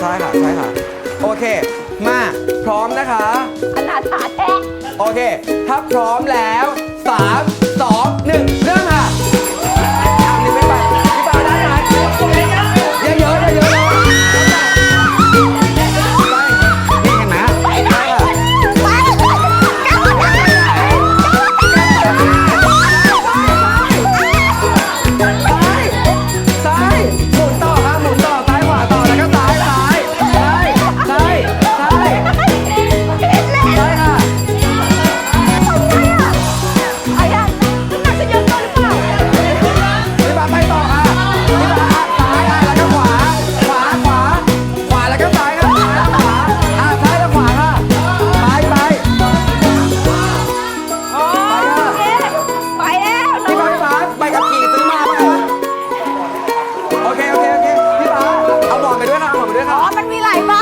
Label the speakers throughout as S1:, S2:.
S1: ใช่ค่ะใช่ค่ะ โอเค มาพร้อมนะคะอนาถาแท้ โอเค ถ้าพร้อมแล้ว 3 2 อไปด้วยค่ะ
S2: หอมไป
S1: ด้วยค่ะ
S2: อ๋อ
S1: มันมี
S2: หลา
S1: ยใบ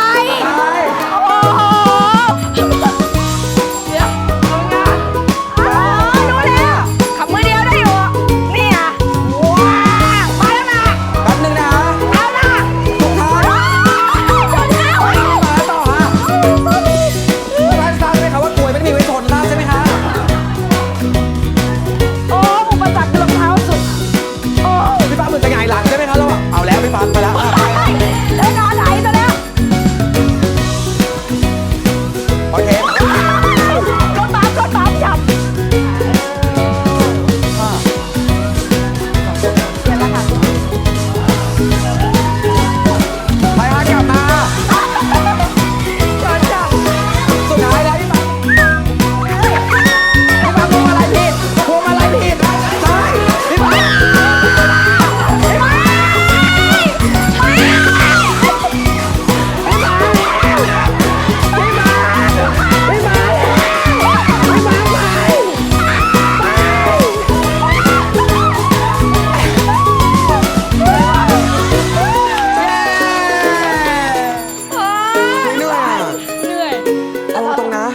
S1: เอาตรงนะ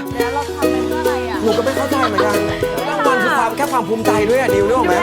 S1: หนูก็ไม่เข้าใจเหมือนกันรองวัลคือความแค่ความภูมิใจด้วยอะดิวนึกออกไหม